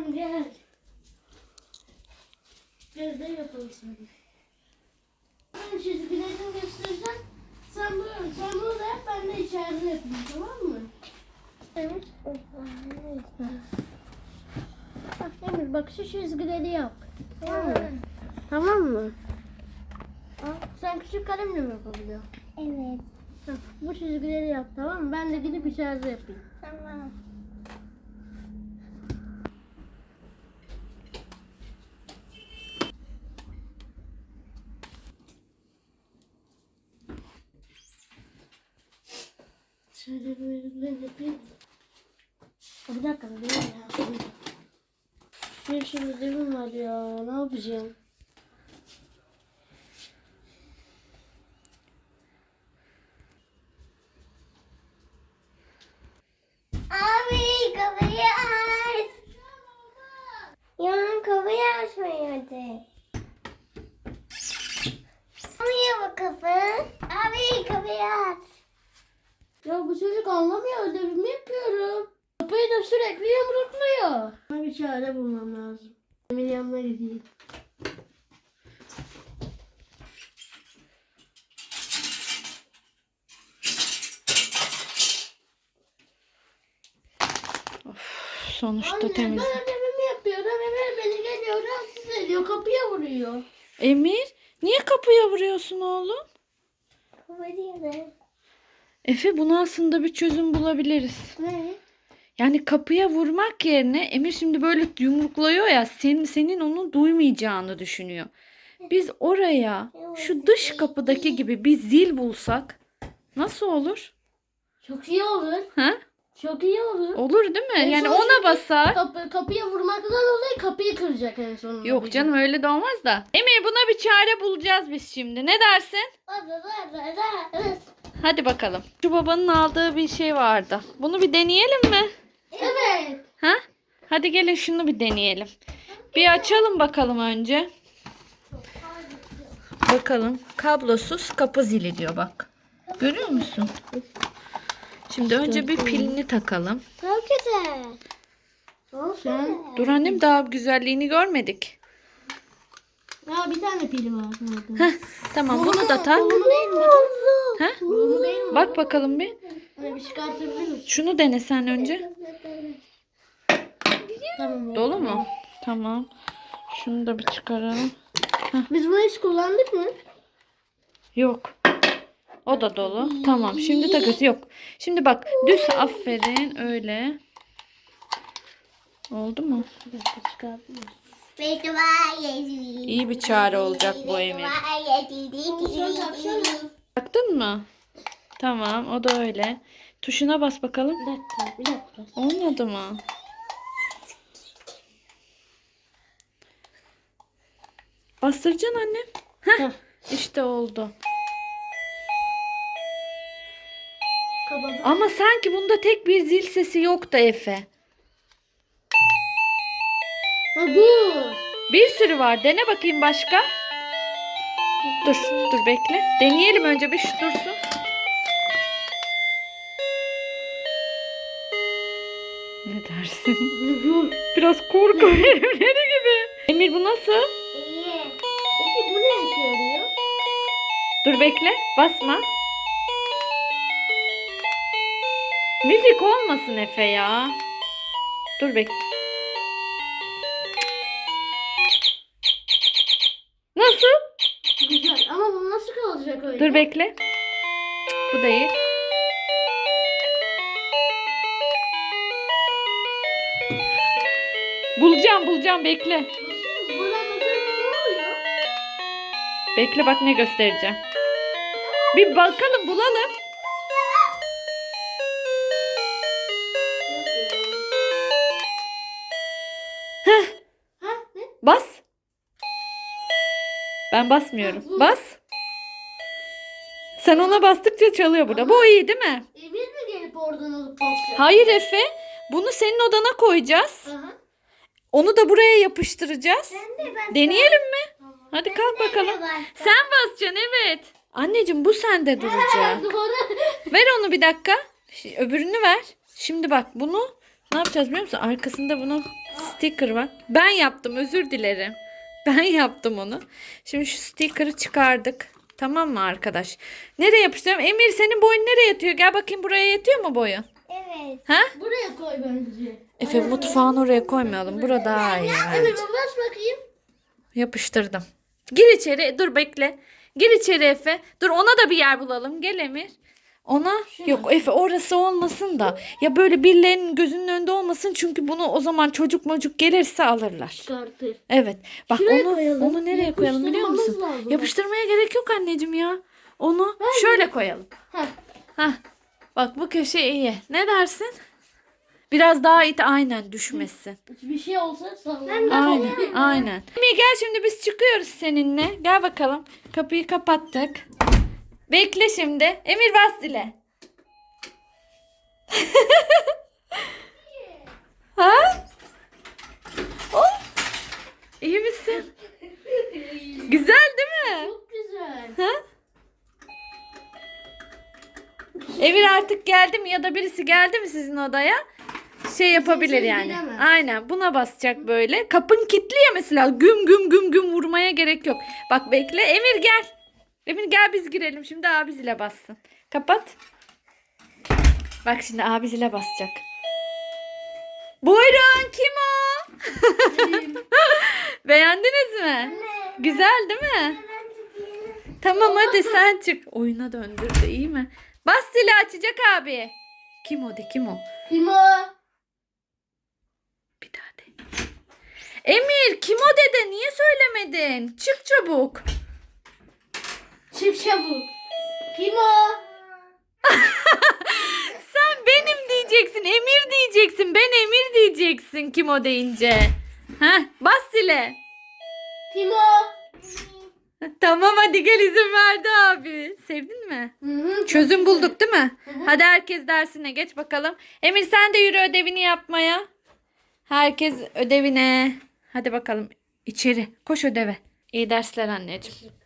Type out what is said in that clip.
Tamam gel. Gel de yapalım sana. Ben çizgilerini göstereceğim. Sen bunu, sen bunu da yap ben de içeride yapayım tamam mı? Evet. Bak Emir bak şu çizgileri yap. Tamam mı? Tamam mı? Sen küçük kalemle mi yapabiliyorsun? Evet. Heh, Bu çizgileri yap tamam mı? Ben de gidip içeride yapayım. Tamam. Şöyle böyle ben yapayım. Bir dakika bir dakika. Bir sürü ödevim var ya. Ne yapacağım? Abi kapıyı aç. Ya kapıyı açmıyordu. Açmıyor bu kapı. Abi kapıyı aç. Ya bu çocuk anlamıyor ödevimi yapıyorum. Kapıyı da sürekli yumrukluyor. Bana bir çare bulmam lazım. Emir yanına gideyim. Sonuçta Anne temiz. ben ödevimi yapıyorum. Emir beni geliyor rahatsız ediyor. Kapıya vuruyor. Emir niye kapıya vuruyorsun oğlum? Kapıyı Efe buna aslında bir çözüm bulabiliriz. Ne? Yani kapıya vurmak yerine Emir şimdi böyle yumrukluyor ya senin, senin onu duymayacağını düşünüyor. Biz oraya şu dış kapıdaki gibi bir zil bulsak nasıl olur? Çok iyi olur. Ha? Çok iyi olur. Olur değil mi? En Yani ona basar. Kapı, kapıya vurmaktan dolayı kapıyı kıracak en sonunda. Yok canım öyle de olmaz da. Emir buna bir çare bulacağız biz şimdi. Ne dersin? Hadi bakalım. Şu babanın aldığı bir şey vardı. Bunu bir deneyelim mi? Evet. Ha? Hadi gelin şunu bir deneyelim. Bir açalım bakalım önce. Bakalım. Kablosuz kapı zili diyor bak. Görüyor musun? Şimdi önce bir pilini takalım. Çok güzel. Çok güzel. Dur annem daha güzelliğini görmedik. Ya bir tane pili var. orada. Heh, tamam bunu da tak. Değil mi? Ha? Bunu değil mi? Bak bakalım bir. Hani? Şunu dene sen önce. Tamam. Dolu mu? Tamam. Şunu da bir çıkaralım. Biz bunu hiç kullandık mı? Yok. O da dolu. Tamam. Şimdi takıyoruz. Yok. Şimdi bak. Düz aferin. Öyle. Oldu mu? Bir dakika çıkartayım. İyi bir çare olacak bu Emir. Taktın mı? Tamam. O da öyle. Tuşuna bas bakalım. Bir dakika, bir dakika. Olmadı mı? Bastıracaksın anne. Heh. İşte oldu. Ama sanki bunda tek bir zil sesi yok da Efe. Bu. Bir sürü var. Dene bakayım başka. Dur, dur bekle. Deneyelim önce bir şu dursun. Ne dersin? Biraz korku evleri gibi. Emir bu nasıl? Peki bu ne işe yarıyor? Dur bekle. Basma. Müzik olmasın Efe ya. Dur bekle. Nasıl? Güzel ama bu nasıl kalacak öyle? Dur bekle. Bu değil. Bulacağım bulacağım bekle. Bekle bak ne göstereceğim. Bir bakalım bulalım. Ben basmıyorum. Bas. Sen ona bastıkça çalıyor burada. Bu iyi değil mi? Emir mi gelip oradan alıp basacak? Hayır Efe. Bunu senin odana koyacağız. Aha. Onu da buraya yapıştıracağız. Deneyelim mi? Tamam. Hadi kalk bakalım. Sen basacaksın evet. Anneciğim bu sende duracak. Doğru. Ver onu bir dakika. Şi- Öbürünü ver. Şimdi bak bunu Ne yapacağız biliyor musun? Arkasında bunun sticker var. Ben yaptım özür dilerim. Ben yaptım onu. Şimdi şu sticker'ı çıkardık. Tamam mı arkadaş? Nereye yapıştırıyorum? Emir senin boyun nereye yatıyor? Gel bakayım buraya yatıyor mu boyun? Evet. Ha? Buraya koy bence. Efe mutfağını oraya koymayalım. Burada daha iyi Emir bence. bas bakayım. Yapıştırdım. Gir içeri. Dur bekle. Gir içeri Efe. Dur ona da bir yer bulalım. Gel Emir. Ona yok Efe orası olmasın da ya böyle birilerinin gözünün önünde olmasın çünkü bunu o zaman çocuk mocuk gelirse alırlar. Çıkartır. Evet. Bak Şuraya onu koyalım. onu nereye koyalım biliyor musun? Lazım. Yapıştırmaya gerek yok anneciğim ya. Onu şöyle koyalım. Heh. Hah. Bak bu köşe iyi. Ne dersin? Biraz daha it aynen düşmesin. Bir şey olsa sallan. Aynen. Aynen. Emir gel şimdi biz çıkıyoruz seninle. Gel bakalım. Kapıyı kapattık. Bekle şimdi. Emir bas dile. ha? Oh. İyi misin? Güzel değil mi? Çok güzel. Ha? Emir artık geldi mi ya da birisi geldi mi sizin odaya? Şey yapabilir yani. Aynen buna basacak böyle. Kapın kilitli ya mesela güm güm güm güm vurmaya gerek yok. Bak bekle Emir gel. Emir gel biz girelim şimdi abi zile bassın. Kapat. Bak şimdi abi zile basacak. Buyurun kim o? Beğendiniz mi? Güzel değil mi? Tamam hadi sen çık. Oyuna döndürdü iyi mi? Bas zili açacak abi. Kim o de kim o? Kim o? Bir daha de. Emir kim o dede niye söylemedin? Çık çabuk. Çık çabuk. Kim o? Sen benim diyeceksin. Emir diyeceksin. Ben Emir diyeceksin kim o deyince. Heh, bas zile. Kim o? Tamam hadi gel izin verdi abi. Sevdin mi? Hı hı, Çözüm bulduk değil mi? hı. Hadi herkes dersine geç bakalım. Emir sen de yürü ödevini yapmaya. Herkes ödevine. Hadi bakalım içeri. Koş ödeve. İyi dersler anneciğim.